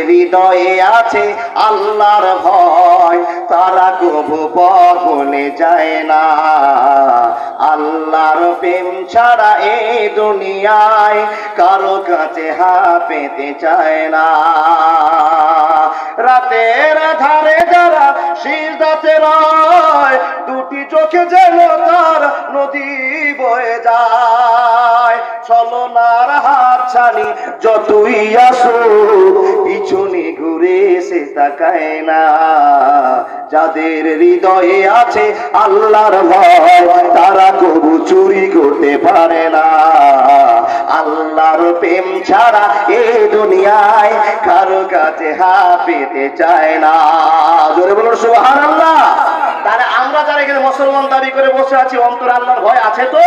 হৃদয়ে আছে আল্লাহর ভয়। তারা কবু পথলে যায় না। আল্লাহর প্রেম ছাড়া এই দুনিয়ায় কারও কাছে হাত পেতে চায় না। রাতের ধারে যারা সিজদাতে রয়, দুটি চোখে যেন তার নদী বয়ে যায়। ছলনার হাত ছানি যতই আসো, পিছনে ঘুরে সে তাকায় না। যাদের হৃদয়ে আছে আল্লাহর ভয়, তারা কবু চুরি করতে পারে না। আল্লাহর প্রেম ছাড়া এই দুনিয়ায় কারও কাছে হা পেতে চায় না। জোরে বলুন সুবহান আল্লাহ তাহলে আমরা যারা এখানে মুসলমান দাবি করে বসে আছি, অন্তর আল্লাহর ভয় আছে তো?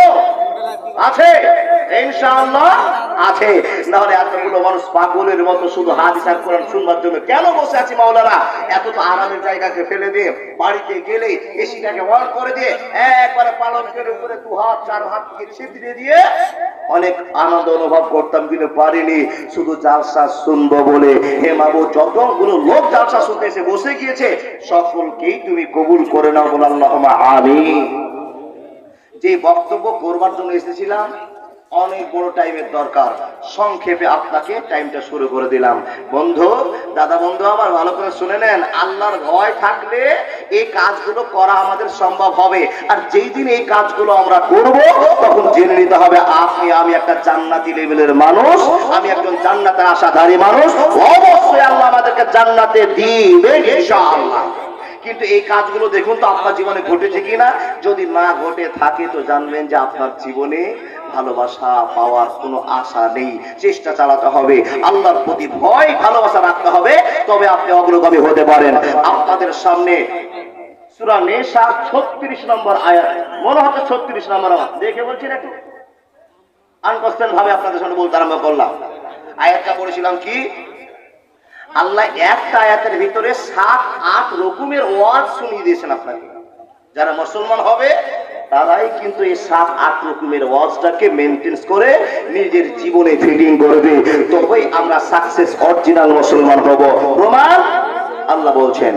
আছে? ইনশাআল্লাহ। আছে। নাহলে এতগুলো মানুষ পাগলের মতো শুধু হাদিস আর কোরআন শুনবার জন্য কেন বসে আছি মাওলানা? এত তো আরামের জায়গাকে ফেলে দিয়ে বাড়িতে গেলে এসিটাকে অন করে দিয়ে একবারে পালকের উপরে দু হাত, চার হাত থেকে ছিদ্রে দিয়ে অনেক আনন্দ অনুভব করতাম, কিন্তু পারিনি। শুধু জালসা শুনব বলে। হে মাবু, যতগুলো লোক জালসা শুনতে এসে বসে গিয়েছে, সকলকেই তুমি কবুল করে নাও বলে আল্লাহ আমি যে বক্তব্য করবার জন্য এসেছিলাম অনেক বড় টাইমের দরকার। সংক্ষেপে আপনাকে টাইমটা শুরু করে দিলাম। বন্ধু, দাদা বন্ধু আমার, ভালো করে শুনে নেন, আল্লাহর ভয় থাকলে এই কাজগুলো করা আমাদের সম্ভব হবে। আর যেই দিন এই কাজগুলো আমরা করব, তখন জেনে নিতে হবে, আপনি, আমি একটা জান্নাতি লেভেলের মানুষ, আমি একজন জান্নাতের আশাধারী মানুষ। অবশ্যই আল্লাহ আমাদেরকে জান্নাতে দিবে ইনশাআল্লাহ। কিন্তু এই কাজগুলো দেখুন তো আপনার জীবনে ঘটেছে কিনা? যদি না ঘটে থাকে তো জানবেন যে আপনার জীবনে ভালোবাসা পাওয়ার কোনো আশা নেই। চেষ্টা চালাতে হবে। আল্লাহর প্রতি ভয়, ভালোবাসা রাখতে হবে। তবে আপনি অগ্রগামী হতে পারেন। আপনাদের সামনে ছত্রিশ নম্বর আয়াত। মনে হচ্ছে ছত্রিশ নম্বর আমার দেখে বলছেন একটু। আনকস্টেন ভাবে আপনাদের সামনে বলতে আরম্ভ করলাম। আয়াতটা পড়েছিলাম কি? আল্লাহ একটা আয়াতের ভিতরে সাত, আট রকমের ওয়াজ শুনিয়ে দিয়েছেন আপনাকে। যারা মুসলমান হবে, তারাই কিন্তু এই সাত, আট রকমের ওয়াজটাকে মেনটেন্স করে নিজের জীবনে ফিটিং করবে। তবেই আমরা সাকসেস অরিজিনাল মুসলমান হব। প্রমাণ? আল্লাহ বলছেন,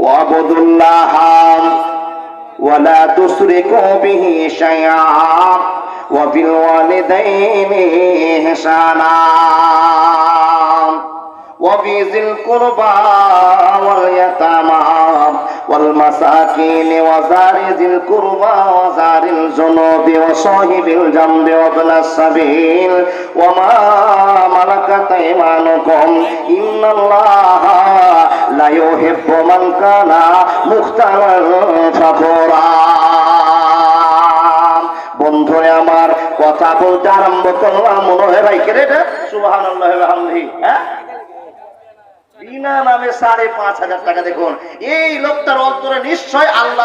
ওয়াবুদুল্লাহ ওয়ালা তুশরিকু বিহি শাইআ ওয়া وبذي القربى واليتامى والمساكين وزار ذي القربى وزار الجنوب وصاحب الجنب وابن السبيل وما ملكت ايمانكم ان الله لا يحب من كان مختالا فخورا বন্ধুরে আমার কথা বলতে আরম্ভ করলাম মনে হয় ভাই কেরে সুবাহ হ্যাঁ বিনা নামে সাড়ে পাঁচ হাজার টাকা দেখুন। এই লোকটার অন্তরে নিশ্চয় আল্লাহ